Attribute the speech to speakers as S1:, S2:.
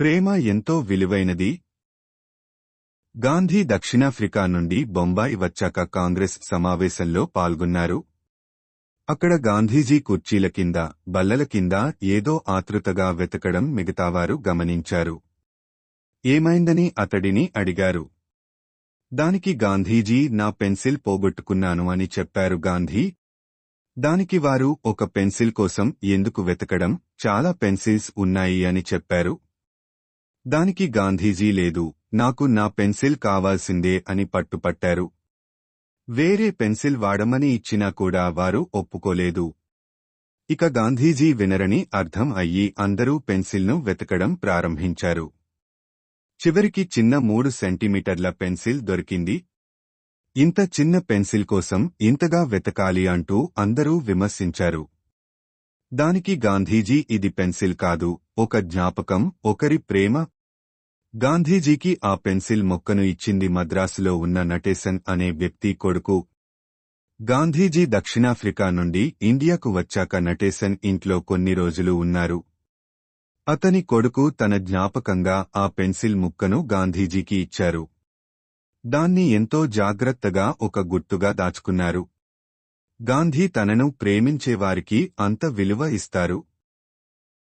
S1: ప్రేమ ఎంతో విలువైనది. గాంధీ దక్షిణాఫ్రికా నుండి బొంబాయి వచ్చాక కాంగ్రెస్ సమావేశంలో పాల్గొన్నారు. అక్కడ గాంధీజీ కుర్చీల కింద బల్లల కింద ఏదో ఆతృతగా వెతకడం మిగతావారు గమనించారు. ఏమైందని అతడిని అడిగారు. దానికి గాంధీజీ నా పెన్సిల్ పోగొట్టుకున్నాను అని చెప్పారు గాంధీ. దానికి వారు ఒక పెన్సిల్ కోసం ఎందుకు వెతకడం చాలా పెన్సిల్స్ ఉన్నాయి అని చెప్పారు. దానికి గాంధీజీ లేదు నాకు నా పెన్సిల్ కావాల్సిందే అని పట్టుపట్టారు. వేరే పెన్సిల్ వాడమని ఇచ్చినా కూడా వారు ఒప్పుకోలేదు. ఇక గాంధీజీ వినరని అర్థం అయ్యి అందరూ పెన్సిల్ను వెతకడం ప్రారంభించారు. చివరికి చిన్న మూడు సెంటీమీటర్ల పెన్సిల్ దొరికింది. ఇంత చిన్న పెన్సిల్ కోసం ఇంతగా వెతకాలి అంటూ అందరూ విమర్శించారు. దానికి గాంధీజీ ఇది పెన్సిల్ కాదు ఒక జ్ఞాపకం ఒకరి ప్రేమ. గాంధీజీకి ఆ పెన్సిల్ మొక్కను ఇచ్చింది మద్రాసులో ఉన్న నటేసన్ అనే వ్యక్తి కొడుకు. గాంధీజీ దక్షిణాఫ్రికా నుండి ఇండియాకు వచ్చాక నటేసన్ ఇంట్లో కొన్ని రోజులు ఉన్నారు. అతని కొడుకు తన జ్ఞాపకంగా ఆ పెన్సిల్ ముక్కను గాంధీజీకి ఇచ్చారు. దాన్ని ఎంతో జాగ్రత్తగా ఒక గుర్తుగా దాచుకున్నారు. గాంధీ తనను ప్రేమించేవారికి అంత విలువ ఇస్తారు.